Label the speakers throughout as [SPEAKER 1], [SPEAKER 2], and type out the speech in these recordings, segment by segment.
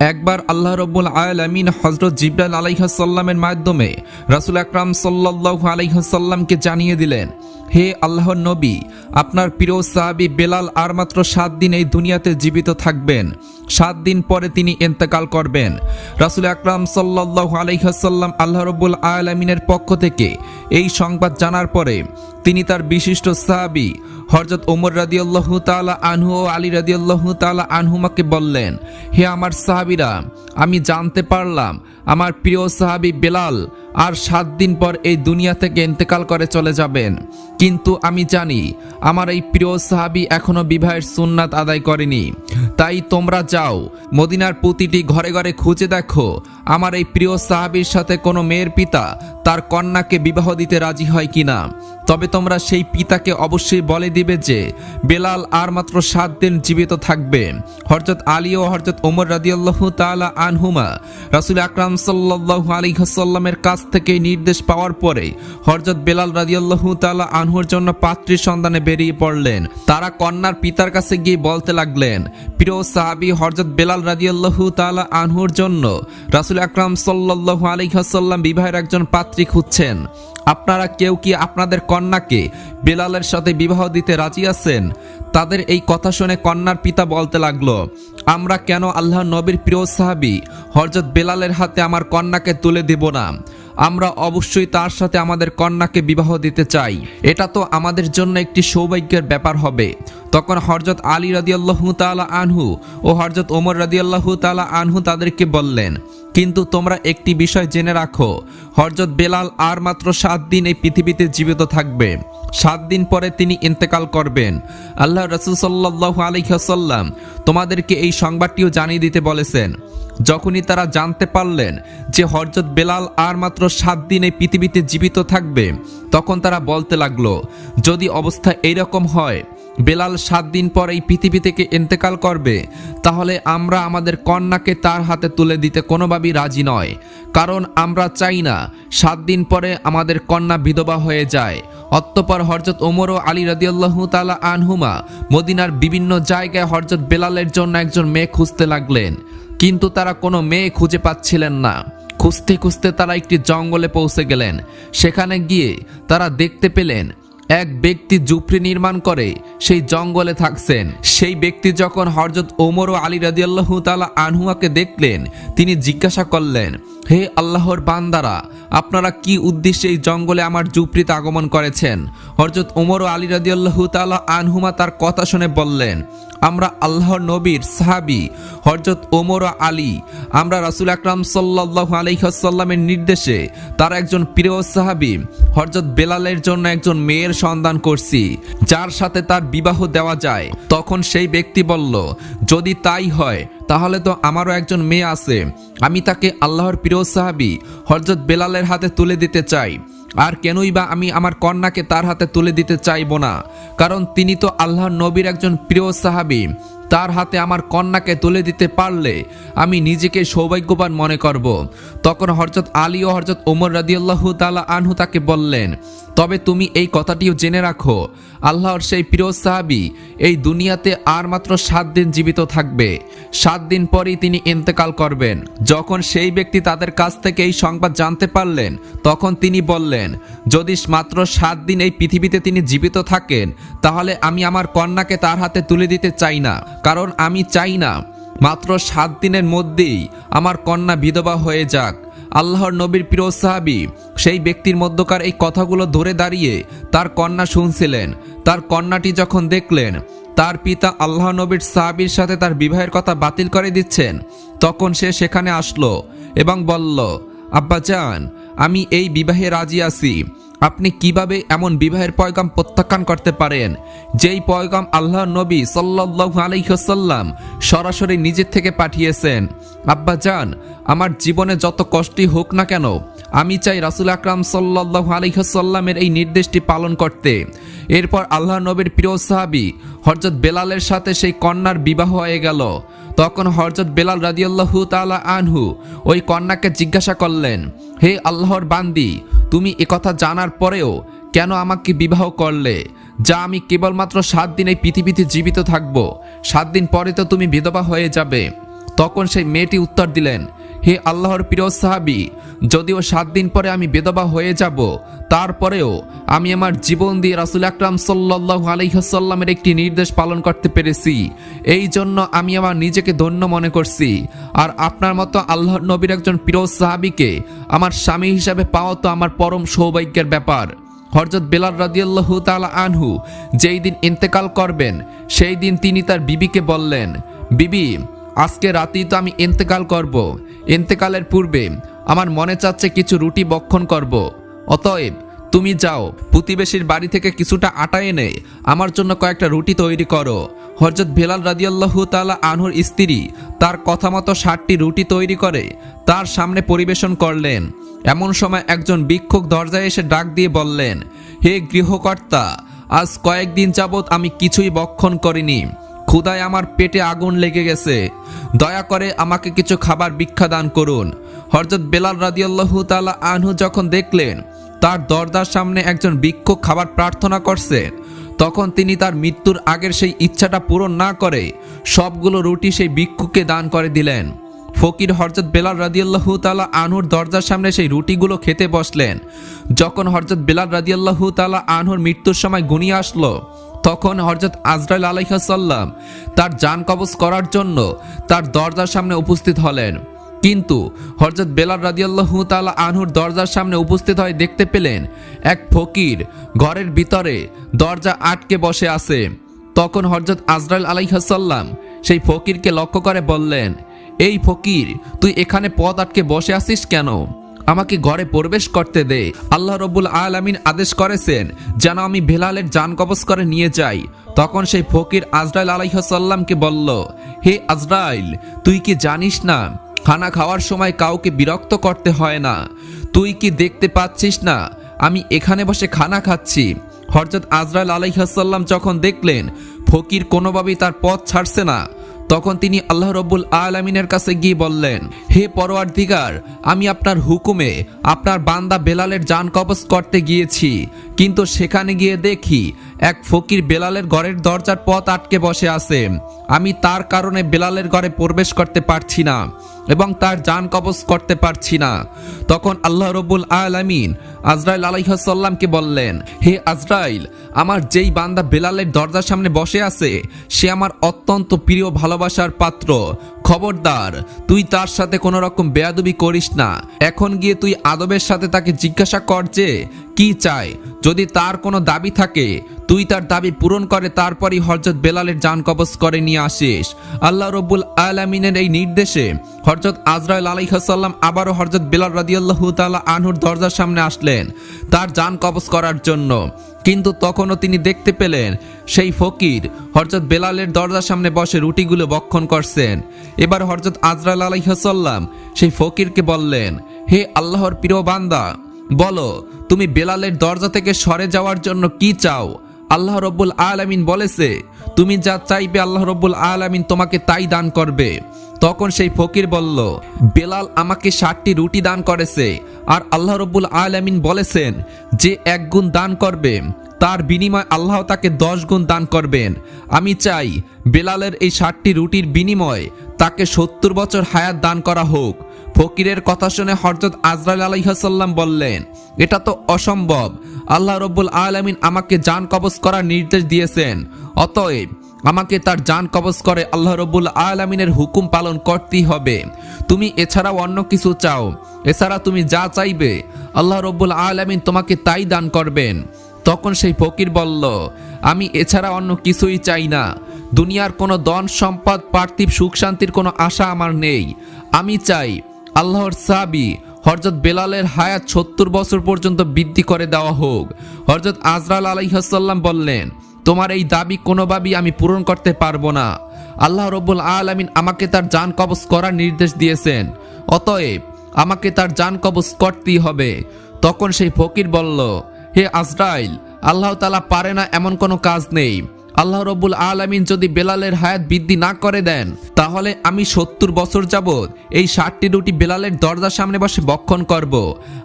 [SPEAKER 1] একবার আল্লাহ রব্বুল আলমিন হজরত জিবরাল আলাইহাসাল্লামের মাধ্যমে রাসুল আকরাম সাল্লাহ আলাইহাসাল্লামকে জানিয়ে দিলেন হে আল্লাহর নবী, আপনার প্রিয় সাহাবি বেলাল আর মাত্র সাত দিন এই দুনিয়াতে জীবিত থাকবেন। সাত দিন পরে তিনি ইন্তেকাল করবেন। রাসুল আকরাম সাল্লাহ আলাইহাসাল্লাম আল্লাহ রব্বুল আলমিনের পক্ষ থেকে এই সংবাদ জানার পরে তিনি তার বিশিষ্ট সাহাবি হরজত ওমর রাদিয়াল্লাহু তাআলা আনহু ও আলী রাদিয়াল্লাহু তাআলা আনহুমাকে বললেন, হে আমার সাহাবীরা, আমি জানতে পারলাম, আমার প্রিয় সাহাবী বেলাল আর সাত দিন পর এই দুনিয়া থেকে ইন্তেকাল করে চলে যাবেন। কিন্তু আমি জানি, আমার এই প্রিয় সাহাবী এখনও বিবাহের সুন্নাত আদায় করেনি। তাই তোমরা যাও, মদিনার প্রতিটি ঘরে ঘরে খুঁজে দেখো, আমার এই প্রিয় সাহাবীর সাথে কোনো মেয়ের পিতা তার কন্যাকে বিবাহ দিতে রাজি হয় কিনা। তবে তোমরা সেই পিতাকে অবশ্যই বলে দিবে যে, বেলাল আর মাত্র সাত দিন জীবিত থাকবে। হরজত আলী ও হরজত ওমর রাদিয়াল্লাহু তাআলা আনহুমা, রাসূল আকরাম সাল্লাল্লাহু আলাইহি ওয়াসাল্লামের কাছ থেকে নির্দেশ পাওয়ার পরে হরজত বেলাল রাদিয়াল্লাহু তাআলা আনহুর জন্য পাত্রীর সন্ধানে বেরিয়ে পড়লেন। তারা কন্যার পিতার কাছে গিয়ে বলতে লাগলেন, প্রিয় সাহাবী হরজত বেলাল রাদিয়াল্লাহু তাআলা আনহুর জন্য রাসূল আকরাম সাল্লাল্লাহু আলাইহি ওয়াসাল্লাম বিবাহের একজন পাত্রী খুঁজছেন। আপনারা কেউ কি আপনাদের কন্যাকে বেলালের সাথে বিবাহ দিতে রাজি আছেন? তাদের এই কথা শুনে কন্যার পিতা বলতে লাগল, আমরা কেন আল্লাহ নবীর প্রিয় সাহাবি হরজত বেলালের হাতে আমার কন্যাকে তুলে দেব না? আমরা অবশ্যই তার সাথে আমাদের কন্যাকে বিবাহ দিতে চাই। এটা তো আমাদের জন্য একটি সৌভাগ্যের ব্যাপার হবে। তখন হরজত আলী রাদিয়াল্লাহু তালা আনহু ও হরজত ওমর রাদিয়াল্লাহু তালা আনহু তাদেরকে বললেন কিন্তু তোমরা একটি বিষয় জেনে রাখো হরজত বেলাল আর মাত্র সাত দিন এই পৃথিবীতে জীবিত থাকবে। সাত দিন পরে তিনি ইন্তেকাল করবেন। আল্লাহ রসুল সাল্লাহ আলহিহাসাল্লাম তোমাদেরকে এই সংবাদটিও জানিয়ে দিতে বলেছেন, যখনই তারা জানতে পারলেন যে হরজত বেলাল আর মাত্র সাত দিন এই পৃথিবীতে জীবিত থাকবে, তখন তারা বলতে লাগল, যদি অবস্থা এইরকম হয় বেলাল সাত দিন পর এই পৃথিবী থেকে ইন্তেকাল করবে, তাহলে আমরা আমাদের কন্যাকে তার হাতে তুলে দিতে কোনোভাবেই রাজি নয়। কারণ আমরা চাই না, সাত দিন পরে আমাদের কন্যা বিধবা হয়ে যায়। অতঃপর হরজত ওমর ও আলী রাদিয়াল্লাহু তালা আনহুমা মদিনার বিভিন্ন জায়গায় হরজত বেলালের জন্য একজন মেয়ে খুঁজতে লাগলেন। কিন্তু তারা কোনো মেয়ে খুঁজে পাচ্ছিলেন না। খুঁজতে খুঁজতে তারা একটি জঙ্গলে পৌঁছে গেলেন। সেখানে গিয়ে তারা দেখতে পেলেন এক ব্যক্তি জুপড়ি নির্মাণ করে, সেই জঙ্গলে থাকছেন। সেই ব্যক্তি যখন হরজত ওমর ও আলী রাজিয়াল্লাহ তালা আনহুয়াকে দেখলেন, তিনি জিজ্ঞাসা করলেন, হে আল্লাহর বান্দারা, আপনারা কি উদ্দেশ্যে এই জঙ্গলে আমার জুপড়িতে আগমন করেছেন? হরজত ওমর ও আলী রাজিয়াল্লাহ তালা আনহুমা তার কথা শুনে বললেন আমরা আল্লাহর নবীর সাহাবি হরজত ওমর আলী। আমরা রাসুল আকরাম সাল্লাহ আলাইসাল্লামের নির্দেশে তার একজন প্রিয় সাহাবি হরজত বেলালের জন্য একজন মেয়ের সন্ধান করছি, যার সাথে তার বিবাহ দেওয়া যায়। তখন সেই ব্যক্তি বলল, যদি তাই হয়, তাহলে তো আমারও একজন মেয়ে আছে। আমি তাকে আল্লাহর প্রিয় সাহাবি হরজত বেলালের হাতে তুলে দিতে চাই। আর কেনই বা আমি আমার কন্যাকে তার হাতে তুলে দিতে চাইব না? কারণ তিনি তো আল্লাহ নবীর একজন প্রিয় সাহাবি। তার হাতে আমার কন্যাকে তুলে দিতে পারলে আমি নিজেকে সৌভাগ্যবান মনে করব। তখন হরজত আলী ও হরজত ওমর রাদিয়াল্লাহু তালা আনহু তাকে বললেন তবে তুমি এই কথাটিও জেনে রাখো, আল্লাহর সেই প্রিয় সাহাবি এই দুনিয়াতে আর মাত্র সাত দিন জীবিত থাকবে। সাত দিন পরেই তিনি ইন্তেকাল করবেন। যখন সেই ব্যক্তি তাদের কাছ থেকে এই সংবাদ জানতে পারলেন, তখন তিনি বললেন, যদি মাত্র সাত দিন এই পৃথিবীতে তিনি জীবিত থাকেন, তাহলে আমি আমার কন্যাকে তার হাতে তুলে দিতে চাই না, কারণ আমি চাই না। মাত্র সাত দিনের মধ্যেই আমার কন্যা বিধবা হয়ে যাক। আল্লাহর নবীর প্রিয় সাহাবি, সেই ব্যক্তির মধ্যকার এই কথাগুলো ধরে দাঁড়িয়ে তার কন্যা শুনছিলেন। তার কন্যাটি যখন দেখলেন, তার পিতা আল্লাহ নবীর সাহাবির সাথে তার বিবাহের কথা বাতিল করে দিচ্ছেন। তখন সে সেখানে আসলো এবং বলল, আব্বা চান আমি এই বিবাহে রাজি আছি। আপনি কীভাবে এমন বিবাহের পয়গাম প্রত্যাখ্যান করতে পারেন? যেই পয়গাম আল্লাহ নবী সাল্লাল্লাহু আলাইসাল্লাম সরাসরি নিজের থেকে পাঠিয়েছেন। আব্বা যান আমার জীবনে যত কষ্টই হোক না কেন, আমি চাই রাসুল আকরাম সাল্লাল্লাহু আলাইসাল্লামের এই নির্দেশটি পালন করতে। এরপর আল্লাহ নবীর প্রিয় সাহাবি হরজত বেলালের সাথে সেই কন্যার বিবাহ হয়ে গেল। তখন হরজত বেলাল রাদিয়াল্লাহু তাআলা আনহু ওই কন্যাকে জিজ্ঞাসা করলেন, হে আল্লাহর বান্দি তুমি একথা জানার পরেও কেন আমাকে বিবাহ করলে? যা আমি কেবলমাত্র সাত দিন এই পৃথিবীতে জীবিত থাকব, সাত দিন পরে তো তুমি বিধবা হয়ে যাবে। তখন সেই মেয়েটি উত্তর দিলেন, হে আল্লাহর প্রিয় সাহাবি যদিও সাত দিন পরে আমি বেদবা হয়ে যাব, তারপরেও আমি আমার জীবন দিয়ে রাসুল আকরাম সাল্লাহ আলহিহাসাল্লামের একটি নির্দেশ পালন করতে পেরেছি। এই জন্য আমি আমার নিজেকে ধন্য মনে করছি। আর আপনার মতো আল্লাহ নবীর একজন প্রিয় সাহাবিকে আমার স্বামী হিসাবে পাওয়া তো আমার পরম সৌভাগ্যের ব্যাপার। হরজত বেলাল রাদিয়াল্লাহু তাআলা আনহু যেই দিন ইন্তেকাল করবেন, সেই দিন তিনি তার বিবিকে বললেন, বিবি, আজকে রাতেই তো আমি ইন্তেকাল করব। ইন্তেকালের পূর্বে আমার মনে চাচ্ছে কিছু রুটি বক্ষণ করব। অতএব, তুমি যাও, প্রতিবেশীর বাড়ি থেকে কিছুটা আটা এনে আমার জন্য কয়েকটা রুটি তৈরি করো। হরজত ভেলাল রাদিয়াল্লাহু তাআলা আনহুর স্ত্রী তার কথা মতো ষাটটি রুটি তৈরি করে তার সামনে পরিবেশন করলেন। এমন সময় একজন ভিক্ষুক দরজায় এসে ডাক দিয়ে বললেন, হে গৃহকর্তা, আজ কয়েকদিন যাবৎ আমি কিছুই বক্ষণ করিনি। ক্ষুদায় আমার পেটে আগুন লেগে গেছে। দয়া করে আমাকে কিছু খাবার ভিক্ষা দান করুন। হরজত বেলাল রাদিয়াল্লাহু তালা আনহু যখন দেখলেন, তার দরজার সামনে একজন ভিক্ষুক খাবার প্রার্থনা করছে, তখন তিনি তার মৃত্যুর আগের সেই ইচ্ছাটা পূরণ না করে সবগুলো রুটি সেই ভিক্ষুককে দান করে দিলেন। ফকির হরজত বেলাল রাদিয়াল্লাহু তালা আনহুর দরজার সামনে সেই রুটিগুলো খেতে বসলেন। যখন হরজত বেলাল রাদিয়াল্লাহু তালা আনহুর মৃত্যুর সময় গুনিয়ে আসলো তখন হরজত আজরাইল আলাইহাসাল্লাম তার যান কবজ করার জন্য তার দরজার সামনে উপস্থিত হলেন। কিন্তু হরজত বেলাল রাদিয়াল্লাহু তাআলা আনহুর দরজার সামনে উপস্থিত হয়ে দেখতে পেলেন, এক ফকির ঘরের ভিতরে দরজা আটকে বসে আছে। তখন হরজত আজরাইল আলাইহাসাল্লাম সেই ফকিরকে লক্ষ্য করে বললেন, এই ফকির, তুই এখানে পথ আটকে বসে আছিস কেন? আমাকে ঘরে প্রবেশ করতে দে। আল্লাহ রব্বুল আলামিন আদেশ করেছেন, যেন আমি বেলালের যান কবজ করে নিয়ে যাই। তখন সেই ফকির আজরাইল আলাইহাসাল্লামকে বলল, হে আজরাইল, তুই কি জানিস না, খানা খাওয়ার সময় কাউকে বিরক্ত করতে হয় না? তুই কি দেখতে পাচ্ছিস না, আমি এখানে বসে খানা খাচ্ছি। হরজত আজরাইল আলাইহাসাল্লাম যখন দেখলেন, ফকির কোনোভাবেই তার পথ ছাড়ছে না। তখন তিনি আল্লাহ রব্বুল আলমিনের কাছে গিয়ে বললেন, হে পরোয়ার দিগার আমি আপনার হুকুমে আপনার বান্দা বেলালের যান কবচ করতে গিয়েছি, কিন্তু সেখানে গিয়ে দেখি এক ফকির বেলালের ঘরের দরজার পথ আটকে বসে আছে। আমি তার কারণে বেলালের ঘরে প্রবেশ করতে পারছি না এবং তার যান কবজ করতে পারছি না। তখন আল্লাহ রব্বুল আলামিন আজরাইল আলাইহাসাল্লামকে বললেন, হে আজরাইল, আমার যেই বান্দা বেলালের দরজার সামনে বসে আছে, সে আমার অত্যন্ত প্রিয় ভালোবাসার পাত্র। খবরদার, তুই তার সাথে কোনো রকম বেয়াদবি করিস না। এখন গিয়ে তুই আদবের সাথে তাকে জিজ্ঞাসা কর যে কি চায়? যদি তার কোনো দাবি থাকে, তুই তার দাবি পূরণ করে, তারপরই হরজত বেলালের যান কবজ করে নিয়ে আসিস। আল্লাহ রব্বুল আলমিনের এই নির্দেশে হরজত আজরাইল আলাইহাসাল্লাম আবারও হরজত বেলাল রাদিয়াল্লাহু তাআলা আনহুর দরজার সামনে আসলেন তার যান কবজ করার জন্য। কিন্তু তখনও তিনি দেখতে পেলেন সেই ফকির হরজত বেলালের দরজার সামনে বসে রুটিগুলো বক্ষণ করছেন। এবার হরজত আজরাইল আলাইহাসাল্লাম সেই ফকিরকে বললেন, হে আল্লাহর প্রিয় বান্দা, বলো তুমি বেলালের দরজা থেকে সরে যাওয়ার জন্য কি চাও? আল্লাহ রব্বুল আলামিন বলেছে, তুমি যা চাইবে আল্লাহ রব্বুল আলামিন তোমাকে তাই দান করবে। তখন সেই ফকির বলল, বেলাল আমাকে ষাটটি রুটি দান করেছে। আর আল্লাহ রব্বুল আলামিন বলেছেন, যে এক গুণ দান করবে, তার বিনিময় আল্লাহ তাকে দশ গুণ দান করবেন। আমি চাই, বেলালের এই ষাটটি রুটির বিনিময় তাকে সত্তর বছর হায়াত দান করা হোক। ফকিরের কথা শুনে হরজত আজরাইল আলাইহাসাল্লাম বললেন, এটা তো অসম্ভব। আল্লাহ রব্বুল আলমিন আমাকে যান কবজ করার নির্দেশ দিয়েছেন। অতএব আমাকে তার যান কবজ করে আল্লাহ রব্বুল আলমিনের হুকুম পালন করতেই হবে। তুমি এছাড়াও অন্য কিছু চাও। এছাড়া তুমি যা চাইবে, আল্লাহ রব্বুল আলমিন তোমাকে তাই দান করবেন। তখন সেই ফকির বলল, আমি এছাড়া অন্য কিছুই চাই না। দুনিয়ার কোনো ধন সম্পদ, পার্থিব সুখ শান্তির কোনো আশা আমার নেই। আমি চাই আল্লাহর সাবি হরজত বেলালের হায়াত সত্তর বছর পর্যন্ত বৃদ্ধি করে দেওয়া হোক। হরজত আজরাল আলাইহাসাল্লাম বললেন, তোমার এই দাবি কোনোভাবেই আমি পূরণ করতে পারব না। আল্লাহ রব্বুল আলামিন আমাকে তার যান কবজ করার নির্দেশ দিয়েছেন। অতএব আমাকে তার যান কবজ করতেই হবে। তখন সেই ফকির বলল, হে আজরাইল, আল্লাহ তালা পারে না এমন কোনো কাজ নেই। আল্লাহ রব্বুল আলমিন যদি বেলালের হায়াত বৃদ্ধি না করে দেন, তাহলে আমি সত্তর বছর যাবৎ এই ষাটটি রুটি বেলালের দরজার সামনে বসে বক্ষণ করব।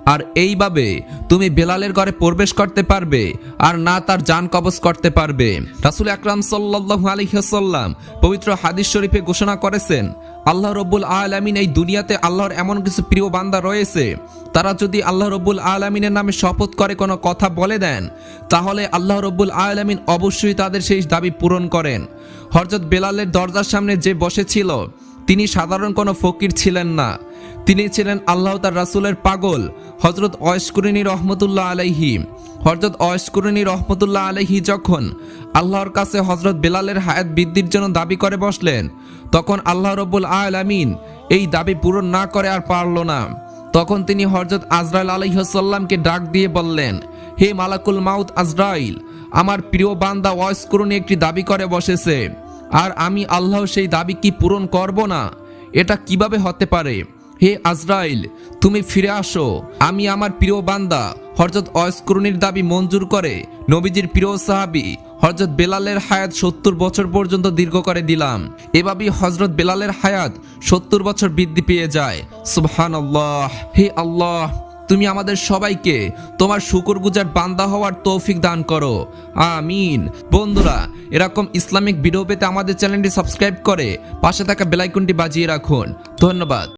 [SPEAKER 1] আর এইভাবে তুমি বেলালের ঘরে প্রবেশ করতে পারবে আর না তার যান কবজ করতে পারবে। রাসুল আকরাম সাল্লাহ আলহিহাসাল্লাম পবিত্র হাদিস শরীফে ঘোষণা করেছেন আল্লাহ রব্বুল আলামিন এই দুনিয়াতে আল্লাহর এমন কিছু প্রিয় বান্দা রয়েছে। তারা যদি আল্লাহ রব্বুল আলমিনের নামে শপথ করে কোনো কথা বলে দেন, তাহলে আল্লাহ রব্বুল আলমিন অবশ্যই তাদের সেই দাবি পূরণ করেন। হরজত বেলালের দরজার সামনে যে বসেছিল তিনি সাধারণ কোনো ফকির ছিলেন না। তিনি ছিলেন আল্লাহ তার রাসুলের পাগল হজরত অয়স্করিনী রহমতুল্লাহ আলাইহি। হজরত অয়স্করিনী রহমতুল্লাহ আলাইহি যখন আল্লাহর কাছে হজরত বেলালের হায়াত বৃদ্ধির জন্য দাবি করে বসলেন তখন আল্লাহ রব্বুল আলামিন এই দাবি পূরণ না করে আর পারল না। তখন তিনি হরজত আজরাইল আলহ্লামকে ডাক দিয়ে বললেন, হে মালাকুল মাউত আজরাইল, আমার প্রিয় বান্দা ওয়াইসকরণী একটি দাবি করে বসেছে। আর আমি আল্লাহ সেই দাবি কি পূরণ করব না? এটা কীভাবে হতে পারে? হে আজরাইল, তুমি ফিরে আসো। আমি আমার প্রিয় বান্দা হরজত অয়স্করণীর দাবি মঞ্জুর করে নবীজির প্রিয় সাহাবি হজরত বেলালের হায়াত সত্তর বছর পর্যন্ত দীর্ঘ করে দিলাম। এভাবেই হজরত বেলালের হায়াত সত্তর বছর বৃদ্ধি পেয়ে যায়। সুবহান আল্লাহ হে আল্লাহ, তুমি আমাদের সবাইকে তোমার শুকরগুজার বান্দা হওয়ার তৌফিক দান করো। আমিন। বন্ধুরা, এরকম ইসলামিক ভিডিও পেতে আমাদের চ্যানেলটি সাবস্ক্রাইব করে পাশে থাকা বেলাইকনটি বাজিয়ে রাখুন। ধন্যবাদ।